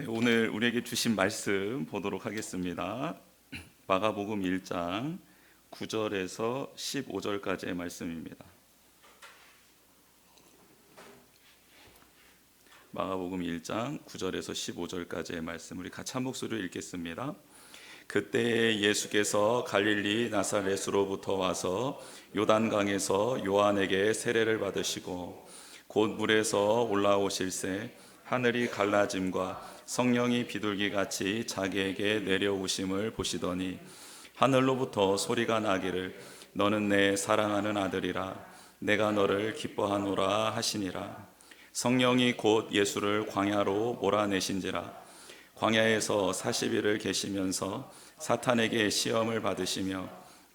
네, 오늘 우리에게 주신 말씀 보도록 하겠습니다. 마가복음 1장 9절에서 15절까지의 말씀입니다. 마가복음 1장 9절에서 15절까지의 말씀 우리 같이 한 목소리로 읽겠습니다. 그때 예수께서 갈릴리 나사렛으로부터 와서 요단강에서 요한에게 세례를 받으시고 곧 물에서 올라오실새 하늘이 갈라짐과 성령이 비둘기 같이 자기에게 내려오심을 보시더니 하늘로부터 소리가 나기를 너는 내 사랑하는 아들이라 내가 너를 기뻐하노라 하시니라. 성령이 곧 예수를 광야로 몰아내신지라. 광야에서 40일을 계시면서 사탄에게 시험을 받으시며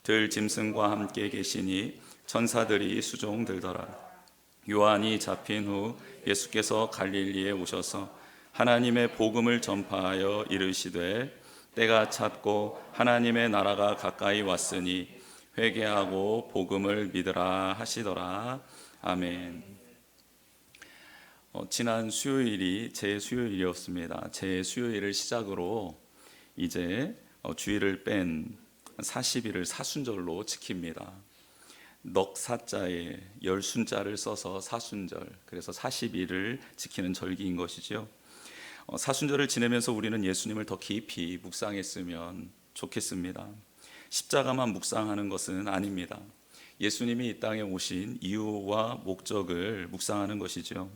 들 짐승과 함께 계시니 천사들이 수종 들더라. 요한이 잡힌 후 예수께서 갈릴리에 오셔서 하나님의 복음을 전파하여 이르시되 때가 찼고 하나님의 나라가 가까이 왔으니 회개하고 복음을 믿으라 하시더라 아멘. 어, 지난 수요일이 제 수요일이었습니다. 제 수요일을 시작으로 이제 어, 주일을 뺀 40일을 사순절로 지킵니다. 넉사자에 열순자를 써서 사순절, 그래서 40일을 지키는 절기인 것이죠. 어, 사순절을 지내면서 우리는 예수님을 더 깊이 묵상했으면 좋겠습니다. 십자가만 묵상하는 것은 아닙니다. 예수님이 이 땅에 오신 이유와 목적을 묵상하는 것이죠.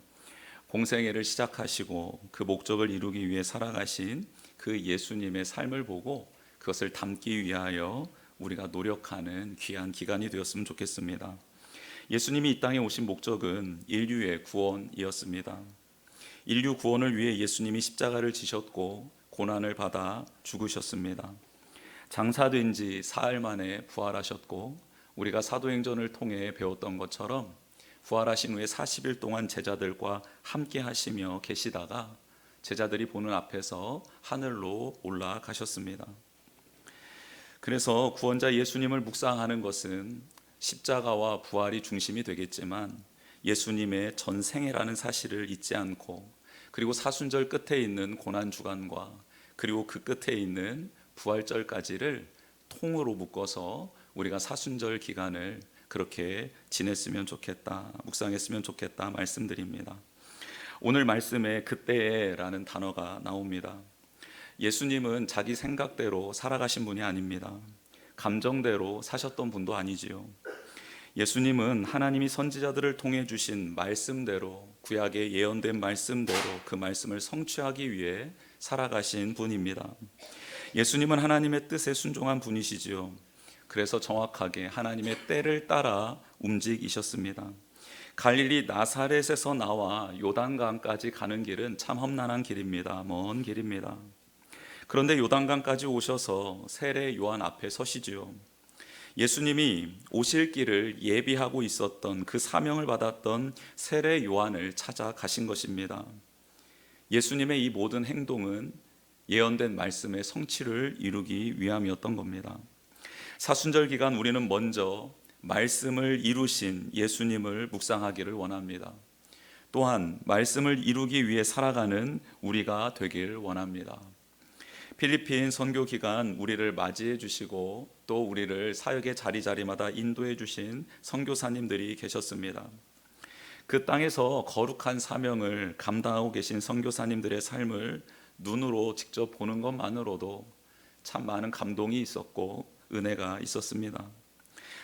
공생애를 시작하시고 그 목적을 이루기 위해 살아가신 그 예수님의 삶을 보고 그것을 담기 위하여 우리가 노력하는 귀한 기간이 되었으면 좋겠습니다. 예수님이 이 땅에 오신 목적은 인류의 구원이었습니다. 인류 구원을 위해 예수님이 십자가를 지셨고 고난을 받아 죽으셨습니다. 장사된 지 사흘 만에 부활하셨고 우리가 사도행전을 통해 배웠던 것처럼 부활하신 후에 40일 동안 제자들과 함께 하시며 계시다가 제자들이 보는 앞에서 하늘로 올라가셨습니다. 그래서 구원자 예수님을 묵상하는 것은 십자가와 부활이 중심이 되겠지만 예수님의 전생애라는 사실을 잊지 않고 그리고 사순절 끝에 있는 고난 주간과 그리고 그 끝에 있는 부활절까지를 통으로 묶어서 우리가 사순절 기간을 그렇게 지냈으면 좋겠다, 묵상했으면 좋겠다 말씀드립니다. 오늘 말씀에 그때라는 단어가 나옵니다. 예수님은 자기 생각대로 살아가신 분이 아닙니다. 감정대로 사셨던 분도 아니지요. 예수님은 하나님이 선지자들을 통해 주신 말씀대로 구약에 예언된 말씀대로 그 말씀을 성취하기 위해 살아가신 분입니다. 예수님은 하나님의 뜻에 순종한 분이시지요. 그래서 정확하게 하나님의 때를 따라 움직이셨습니다. 갈릴리 나사렛에서 나와 요단강까지 가는 길은 참 험난한 길입니다. 먼 길입니다. 그런데 요단강까지 오셔서 세례 요한 앞에 서시지요. 예수님이 오실 길을 예비하고 있었던 그 사명을 받았던 세례 요한을 찾아가신 것입니다. 예수님의 이 모든 행동은 예언된 말씀의 성취를 이루기 위함이었던 겁니다. 사순절 기간 우리는 먼저 말씀을 이루신 예수님을 묵상하기를 원합니다. 또한 말씀을 이루기 위해 살아가는 우리가 되길 원합니다. 필리핀 선교 기간 우리를 맞이해 주시고 또 우리를 사역의 자리자리마다 인도해 주신 선교사님들이 계셨습니다. 그 땅에서 거룩한 사명을 감당하고 계신 선교사님들의 삶을 눈으로 직접 보는 것만으로도 참 많은 감동이 있었고 은혜가 있었습니다.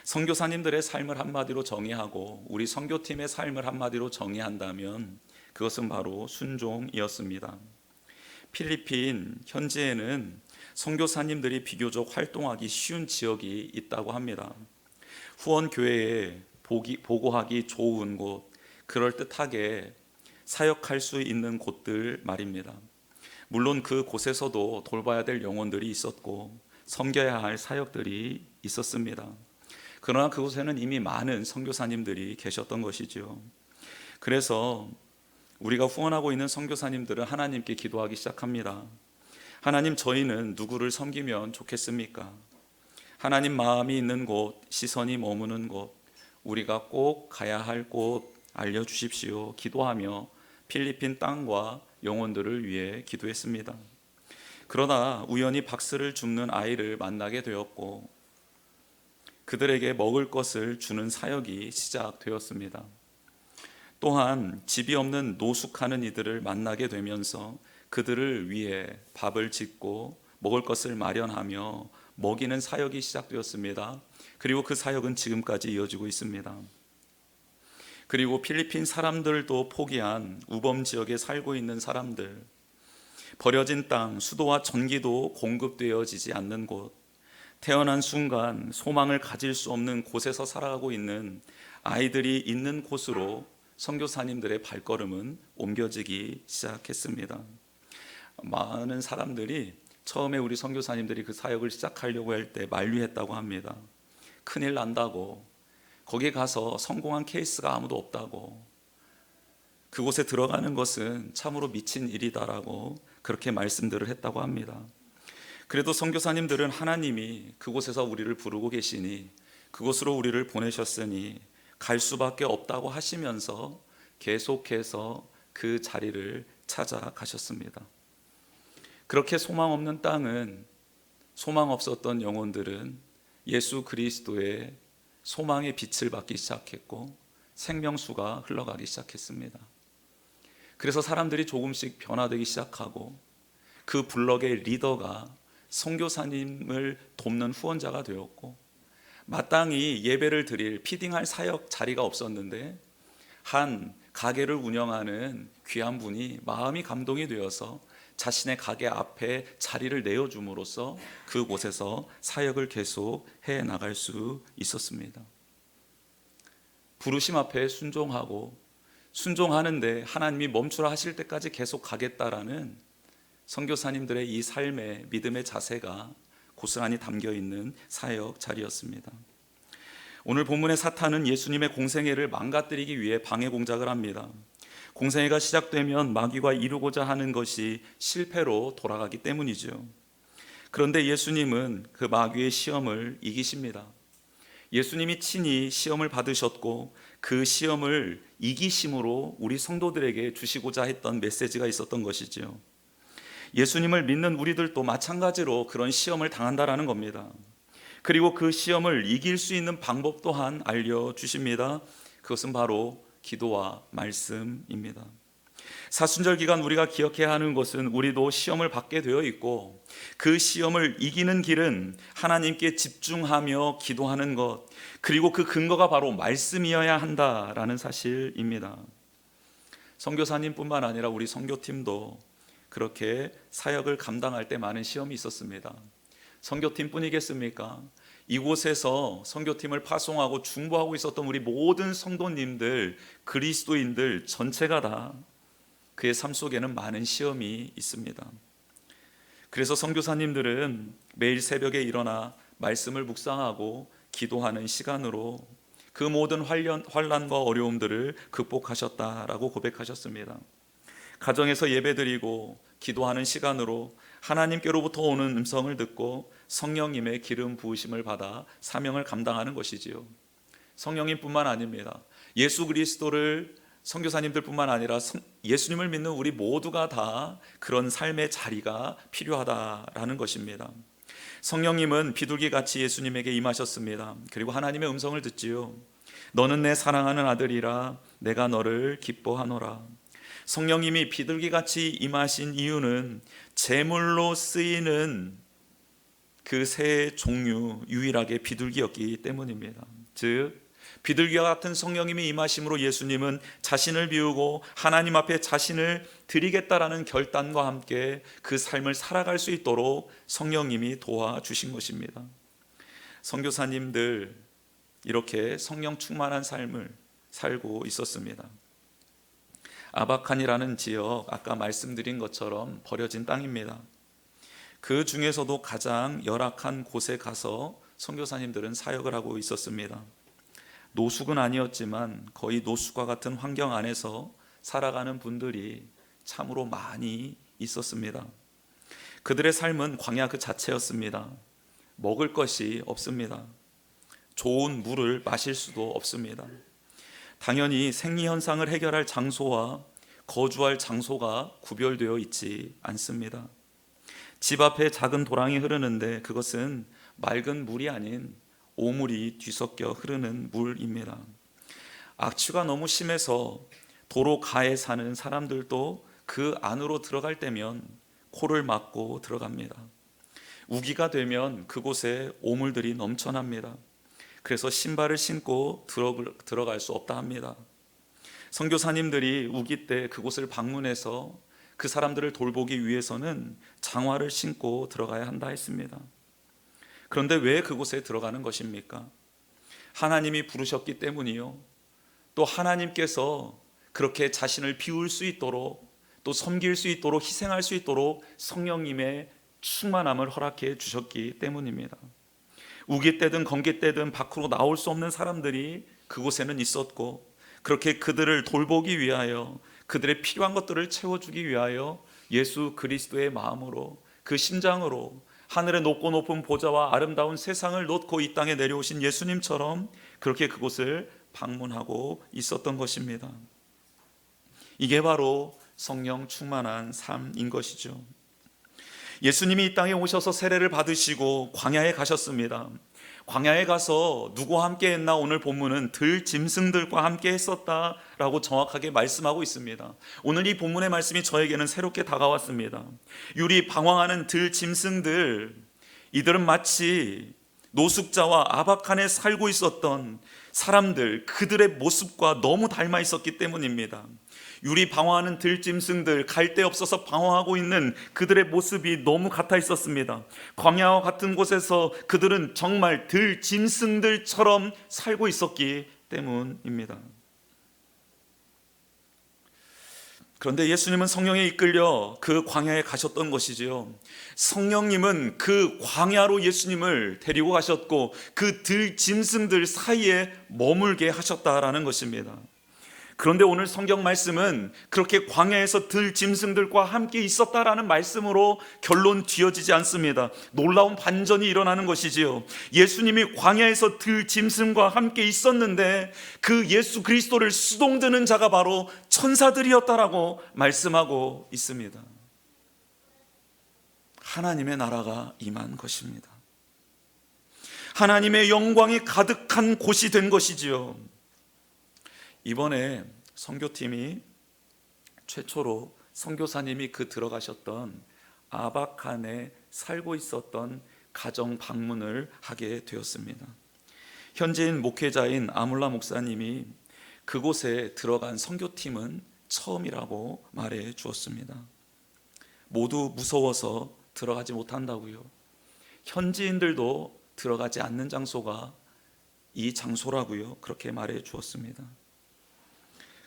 선교사님들의 삶을 한마디로 정의하고 우리 선교팀의 삶을 한마디로 정의한다면 그것은 바로 순종이었습니다. 필리핀 현지에는 선교사님들이 비교적 활동하기 쉬운 지역이 있다고 합니다. 후원 교회에 보고하기 좋은 곳, 그럴 듯하게 사역할 수 있는 곳들 말입니다. 물론 그 곳에서도 돌봐야 될 영혼들이 있었고 섬겨야 할 사역들이 있었습니다. 그러나 그곳에는 이미 많은 선교사님들이 계셨던 것이지요. 그래서 우리가 후원하고 있는 선교사님들은 하나님께 기도하기 시작합니다. 하나님 저희는 누구를 섬기면 좋겠습니까? 하나님 마음이 있는 곳, 시선이 머무는 곳, 우리가 꼭 가야 할 곳 알려 주십시오. 기도하며 필리핀 땅과 영혼들을 위해 기도했습니다. 그러나 우연히 박스를 줍는 아이를 만나게 되었고 그들에게 먹을 것을 주는 사역이 시작되었습니다. 또한 집이 없는 노숙하는 이들을 만나게 되면서 그들을 위해 밥을 짓고 먹을 것을 마련하며 먹이는 사역이 시작되었습니다. 그리고 그 사역은 지금까지 이어지고 있습니다. 그리고 필리핀 사람들도 포기한 우범 지역에 살고 있는 사람들, 버려진 땅, 수도와 전기도 공급되어지지 않는 곳, 태어난 순간 소망을 가질 수 없는 곳에서 살아가고 있는 아이들이 있는 곳으로 선교사님들의 발걸음은 옮겨지기 시작했습니다. 많은 사람들이 처음에 우리 선교사님들이 그 사역을 시작하려고 할 때 만류했다고 합니다. 큰일 난다고 거기 가서 성공한 케이스가 아무도 없다고 그곳에 들어가는 것은 참으로 미친 일이다라고 그렇게 말씀들을 했다고 합니다. 그래도 선교사님들은 하나님이 그곳에서 우리를 부르고 계시니 그곳으로 우리를 보내셨으니 갈 수밖에 없다고 하시면서 계속해서 그 자리를 찾아가셨습니다. 그렇게 소망 없는 땅은 소망 없었던 영혼들은 예수 그리스도의 소망의 빛을 받기 시작했고 생명수가 흘러가기 시작했습니다. 그래서 사람들이 조금씩 변화되기 시작하고 그 블럭의 리더가 선교사님을 돕는 후원자가 되었고 마땅히 예배를 드릴 피딩할 사역 자리가 없었는데 한 가게를 운영하는 귀한 분이 마음이 감동이 되어서 자신의 가게 앞에 자리를 내어줌으로써 그곳에서 사역을 계속 해 나갈 수 있었습니다. 부르심 앞에 순종하고 순종하는데 하나님이 멈추라 하실 때까지 계속 가겠다라는 선교사님들의 이 삶의 믿음의 자세가 고스란히 담겨 있는 사역 자리였습니다. 오늘 본문의 사탄은 예수님의 공생애를 망가뜨리기 위해 방해 공작을 합니다. 공생애가 시작되면 마귀가 이루고자 하는 것이 실패로 돌아가기 때문이죠. 그런데 예수님은 그 마귀의 시험을 이기십니다. 예수님이 친히 시험을 받으셨고 그 시험을 이기심으로 우리 성도들에게 주시고자 했던 메시지가 있었던 것이지요. 예수님을 믿는 우리들도 마찬가지로 그런 시험을 당한다라는 겁니다. 그리고 그 시험을 이길 수 있는 방법 또한 알려 주십니다. 그것은 바로 기도와 말씀입니다. 사순절 기간 우리가 기억해야 하는 것은 우리도 시험을 받게 되어 있고 그 시험을 이기는 길은 하나님께 집중하며 기도하는 것 그리고 그 근거가 바로 말씀이어야 한다라는 사실입니다. 선교사님뿐만 아니라 우리 선교팀도 그렇게 사역을 감당할 때 많은 시험이 있었습니다. 선교팀뿐이겠습니까? 이곳에서 선교팀을 파송하고 중보하고 있었던 우리 모든 성도님들, 그리스도인들 전체가 다 그의 삶 속에는 많은 시험이 있습니다. 그래서 선교사님들은 매일 새벽에 일어나 말씀을 묵상하고 기도하는 시간으로 그 모든 환란과 어려움들을 극복하셨다라고 고백하셨습니다. 가정에서 예배드리고 기도하는 시간으로 하나님께로부터 오는 음성을 듣고 성령님의 기름 부으심을 받아 사명을 감당하는 것이지요. 성령님뿐만 아닙니다. 예수 그리스도를 선교사님들뿐만 아니라 예수님을 믿는 우리 모두가 다 그런 삶의 자리가 필요하다라는 것입니다. 성령님은 비둘기 같이 예수님에게 임하셨습니다. 그리고 하나님의 음성을 듣지요. 너는 내 사랑하는 아들이라 내가 너를 기뻐하노라. 성령님이 비둘기 같이 임하신 이유는 제물로 쓰이는 그 새 종류 유일하게 비둘기였기 때문입니다. 즉 비둘기와 같은 성령님이 임하심으로 예수님은 자신을 비우고 하나님 앞에 자신을 드리겠다라는 결단과 함께 그 삶을 살아갈 수 있도록 성령님이 도와주신 것입니다. 선교사님들 이렇게 성령 충만한 삶을 살고 있었습니다. 아바칸이라는 지역 아까 말씀드린 것처럼 버려진 땅입니다. 그 중에서도 가장 열악한 곳에 가서 선교사님들은 사역을 하고 있었습니다. 노숙은 아니었지만 거의 노숙과 같은 환경 안에서 살아가는 분들이 참으로 많이 있었습니다. 그들의 삶은 광야 그 자체였습니다. 먹을 것이 없습니다. 좋은 물을 마실 수도 없습니다. 당연히 생리 현상을 해결할 장소와 거주할 장소가 구별되어 있지 않습니다. 집 앞에 작은 도랑이 흐르는데 그것은 맑은 물이 아닌 오물이 뒤섞여 흐르는 물입니다. 악취가 너무 심해서 도로 가에 사는 사람들도 그 안으로 들어갈 때면 코를 막고 들어갑니다. 우기가 되면 그곳에 오물들이 넘쳐납니다. 그래서 신발을 신고 들어갈 수 없다 합니다. 선교사님들이 우기 때 그곳을 방문해서 그 사람들을 돌보기 위해서는 장화를 신고 들어가야 한다 했습니다. 그런데 왜 그곳에 들어가는 것입니까? 하나님이 부르셨기 때문이요. 또 하나님께서 그렇게 자신을 비울 수 있도록 또 섬길 수 있도록 희생할 수 있도록 성령님의 충만함을 허락해 주셨기 때문입니다. 우기 때든 건기 때든 밖으로 나올 수 없는 사람들이 그곳에는 있었고 그렇게 그들을 돌보기 위하여 그들의 필요한 것들을 채워주기 위하여 예수 그리스도의 마음으로 그 심장으로 하늘의 높고 높은 보좌와 아름다운 세상을 놓고 이 땅에 내려오신 예수님처럼 그렇게 그곳을 방문하고 있었던 것입니다. 이게 바로 성령 충만한 삶인 것이죠. 예수님이 이 땅에 오셔서 세례를 받으시고 광야에 가셨습니다. 광야에 가서 누구와 함께 했나 오늘 본문은 들 짐승들과 함께 했었다라고 정확하게 말씀하고 있습니다. 오늘 이 본문의 말씀이 저에게는 새롭게 다가왔습니다. 유리 방황하는 들 짐승들 이들은 마치 노숙자와 아박한에 살고 있었던 사람들 그들의 모습과 너무 닮아 있었기 때문입니다. 유리 방황하는 들짐승들 갈 데 없어서 방황하고 있는 그들의 모습이 너무 같아 있었습니다. 광야와 같은 곳에서 그들은 정말 들짐승들처럼 살고 있었기 때문입니다. 그런데 예수님은 성령에 이끌려 그 광야에 가셨던 것이지요. 성령님은 그 광야로 예수님을 데리고 가셨고 그 들짐승들 사이에 머물게 하셨다라는 것입니다. 그런데 오늘 성경 말씀은 그렇게 광야에서 들 짐승들과 함께 있었다라는 말씀으로 결론 지어지지 않습니다. 놀라운 반전이 일어나는 것이지요. 예수님이 광야에서 들 짐승과 함께 있었는데 그 예수 그리스도를 수동드는 자가 바로 천사들이었다라고 말씀하고 있습니다. 하나님의 나라가 임한 것입니다. 하나님의 영광이 가득한 곳이 된 것이지요. 이번에 선교팀이 최초로 선교사님이 그 들어가셨던 아바칸에 살고 있었던 가정 방문을 하게 되었습니다. 현지인 목회자인 아물라 목사님이 그곳에 들어간 선교팀은 처음이라고 말해 주었습니다. 모두 무서워서 들어가지 못한다고요. 현지인들도 들어가지 않는 장소가 이 장소라고요. 그렇게 말해 주었습니다.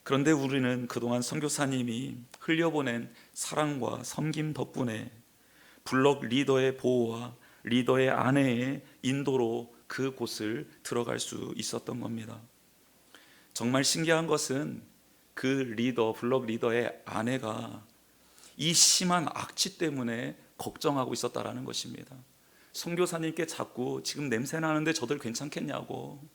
그런데 우리는 그동안 선교사님이 흘려보낸 사랑과 섬김 덕분에 블록 리더의 보호와 리더의 아내의 인도로 그 곳을 들어갈 수 있었던 겁니다. 정말 신기한 것은 그 리더, 블록 리더의 아내가 이 심한 악취 때문에 걱정하고 있었다라는 것입니다. 선교사님께 자꾸 지금 냄새 나는데 저들 괜찮겠냐고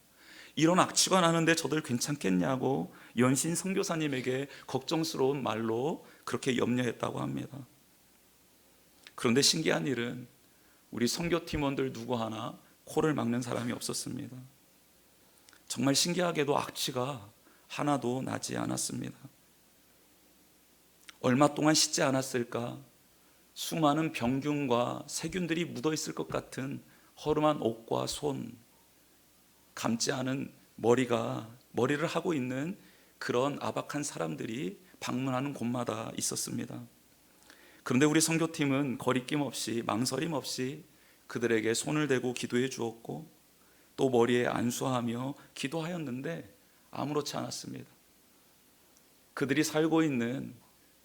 이런 악취가 나는데 저들 괜찮겠냐고 연신 선교사님에게 걱정스러운 말로 그렇게 염려했다고 합니다. 그런데 신기한 일은 우리 선교 팀원들 누구 하나 코를 막는 사람이 없었습니다. 정말 신기하게도 악취가 하나도 나지 않았습니다. 얼마 동안 씻지 않았을까? 수많은 병균과 세균들이 묻어 있을 것 같은 허름한 옷과 손, 감지 않은 머리가 머리를 하고 있는 그런 아박한 사람들이 방문하는 곳마다 있었습니다. 그런데 우리 선교팀은 거리낌 없이 망설임 없이 그들에게 손을 대고 기도해 주었고 또 머리에 안수하며 기도하였는데 아무렇지 않았습니다. 그들이 살고 있는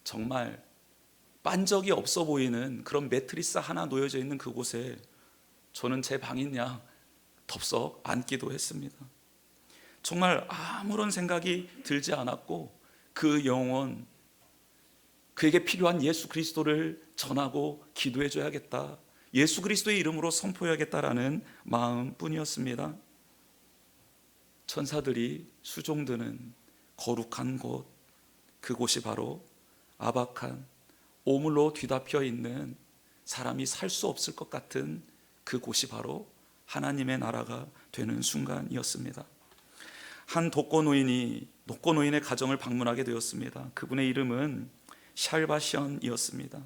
정말 빤적이 없어 보이는 그런 매트리스 하나 놓여져 있는 그곳에 저는 제 방이냐 덥석 앉기도 했습니다. 정말 아무런 생각이 들지 않았고 그 영혼 그에게 필요한 예수 그리스도를 전하고 기도해 줘야겠다. 예수 그리스도의 이름으로 선포해야겠다라는 마음뿐이었습니다. 천사들이 수종드는 거룩한 곳 그곳이 바로 아박한 오물로 뒤덮여 있는 사람이 살 수 없을 것 같은 그 곳이 바로 하나님의 나라가 되는 순간이었습니다. 한 독거노인이 독거노인의 가정을 방문하게 되었습니다. 그분의 이름은 샬바시언이었습니다.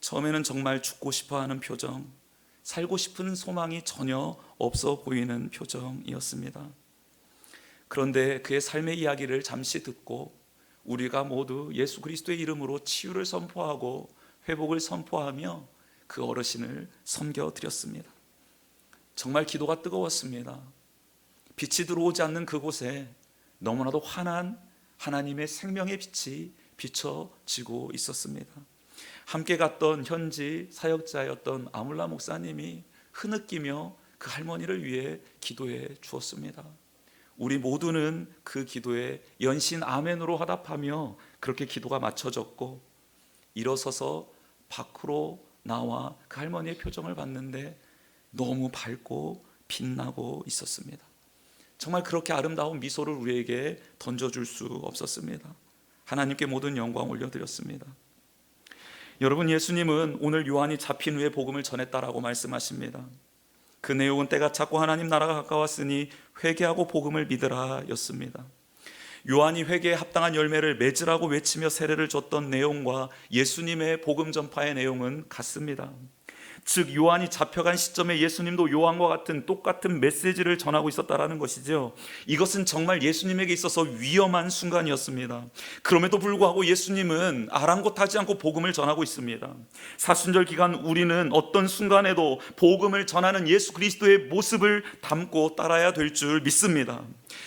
처음에는 정말 죽고 싶어 하는 표정, 살고 싶은 소망이 전혀 없어 보이는 표정이었습니다. 그런데 그의 삶의 이야기를 잠시 듣고 우리가 모두 예수 그리스도의 이름으로 치유를 선포하고 회복을 선포하며 그 어르신을 섬겨 드렸습니다. 정말 기도가 뜨거웠습니다. 빛이 들어오지 않는 그곳에 너무나도 환한 하나님의 생명의 빛이 비춰지고 있었습니다. 함께 갔던 현지 사역자였던 아물라 목사님이 흐느끼며 그 할머니를 위해 기도해 주었습니다. 우리 모두는 그 기도에 연신 아멘으로 화답하며 그렇게 기도가 맞춰졌고 일어서서 밖으로 나와 그 할머니의 표정을 봤는데 너무 밝고 빛나고 있었습니다. 정말 그렇게 아름다운 미소를 우리에게 던져줄 수 없었습니다. 하나님께 모든 영광 올려드렸습니다. 여러분 예수님은 오늘 요한이 잡힌 후에 복음을 전했다라고 말씀하십니다. 그 내용은 때가 찼고 하나님 나라가 가까웠으니 회개하고 복음을 믿으라였습니다. 요한이 회개에 합당한 열매를 맺으라고 외치며 세례를 줬던 내용과 예수님의 복음 전파의 내용은 같습니다. 즉 요한이 잡혀간 시점에 예수님도 요한과 같은 똑같은 메시지를 전하고 있었다라는 것이죠. 이것은 정말 예수님에게 있어서 위험한 순간이었습니다. 그럼에도 불구하고 예수님은 아랑곳하지 않고 복음을 전하고 있습니다. 사순절 기간 우리는 어떤 순간에도 복음을 전하는 예수 그리스도의 모습을 담고 따라야 될 줄 믿습니다.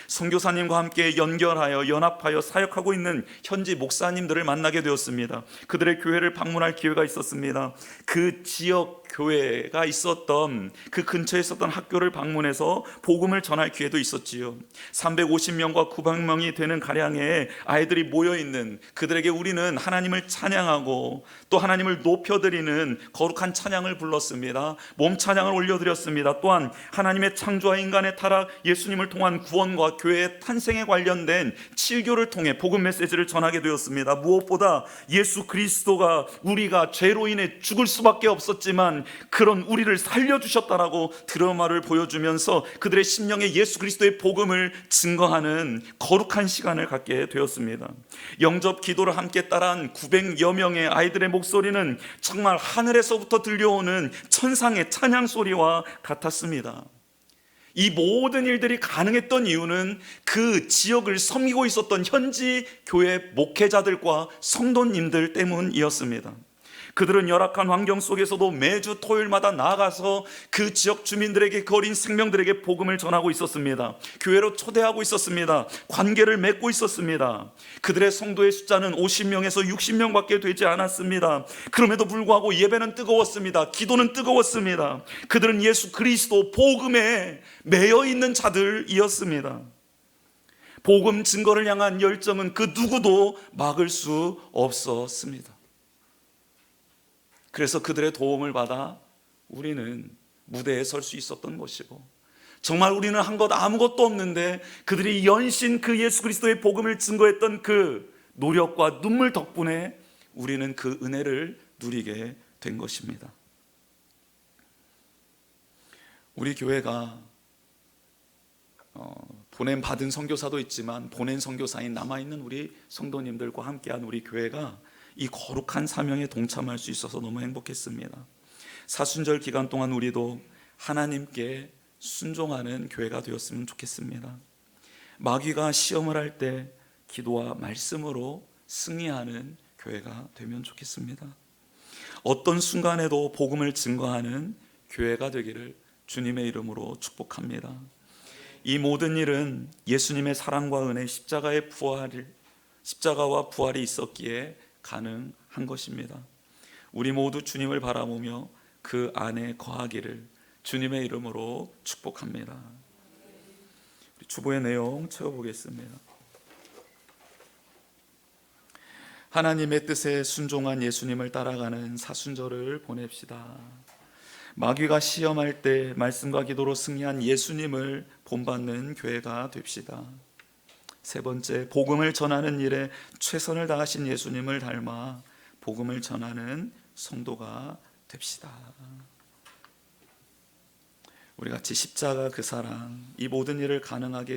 선교사님과 함께 연결하여 연합하여 사역하고 있는 현지 목사님들을 만나게 되었습니다. 그들의 교회를 방문할 기회가 있었습니다. 그 지역 교회가 있었던 그 근처에 있었던 학교를 방문해서 복음을 전할 기회도 있었지요. 350명과 900명이 되는 가량의 아이들이 모여 있는 그들에게 우리는 하나님을 찬양하고 또 하나님을 높여 드리는 거룩한 찬양을 불렀습니다. 몸 찬양을 올려 드렸습니다. 또한 하나님의 창조와 인간의 타락, 예수님을 통한 구원과 교회의 탄생에 관련된 칠교를 통해 복음 메시지를 전하게 되었습니다. 무엇보다 예수 그리스도가 우리가 죄로 인해 죽을 수밖에 없었지만 그런 우리를 살려주셨다라고 드라마를 보여주면서 그들의 심령에 예수 그리스도의 복음을 증거하는 거룩한 시간을 갖게 되었습니다. 영접 기도를 함께 따라한 900여 명의 아이들의 목소리는 정말 하늘에서부터 들려오는 천상의 찬양 소리와 같았습니다. 이 모든 일들이 가능했던 이유는 그 지역을 섬기고 있었던 현지 교회 목회자들과 성도님들 때문이었습니다. 그들은 열악한 환경 속에서도 매주 토요일마다 나가서 그 지역 주민들에게 거린 생명들에게 복음을 전하고 있었습니다. 교회로 초대하고 있었습니다. 관계를 맺고 있었습니다. 그들의 성도의 숫자는 50명에서 60명밖에 되지 않았습니다. 그럼에도 불구하고 예배는 뜨거웠습니다. 기도는 뜨거웠습니다. 그들은 예수 그리스도 복음에 매여 있는 자들이었습니다. 복음 증거를 향한 열정은 그 누구도 막을 수 없었습니다. 그래서 그들의 도움을 받아 우리는 무대에 설 수 있었던 것이고 정말 우리는 한 것 아무것도 없는데 그들이 연신 그 예수 그리스도의 복음을 증거했던 그 노력과 눈물 덕분에 우리는 그 은혜를 누리게 된 것입니다. 우리 교회가 어, 보냄 받은 선교사도 있지만 보낸 선교사인 남아 있는 우리 성도님들과 함께한 우리 교회가 이 거룩한 사명에 동참할 수 있어서 너무 행복했습니다. 사순절 기간 동안 우리도 하나님께 순종하는 교회가 되었으면 좋겠습니다. 마귀가 시험을 할 때 기도와 말씀으로 승리하는 교회가 되면 좋겠습니다. 어떤 순간에도 복음을 증거하는 교회가 되기를 주님의 이름으로 축복합니다. 이 모든 일은 예수님의 사랑과 은혜, 십자가의 부활을 십자가와 부활이 있었기에 가능한 것입니다. 우리 모두 주님을 바라보며 그 안에 거하기를 주님의 이름으로 축복합니다. 주보의 내용 채워보겠습니다. 하나님의 뜻에 순종한 예수님을 따라가는 사순절을 보냅시다. 마귀가 시험할 때 말씀과 기도로 승리한 예수님을 본받는 교회가 됩시다. 세 번째, 복음을 전하는 일에 최선을 다하신 예수님을 닮아 복음을 전하는 성도가 됩시다. 우리 같이 십자가 그 사랑, 이 모든 일을 가능하게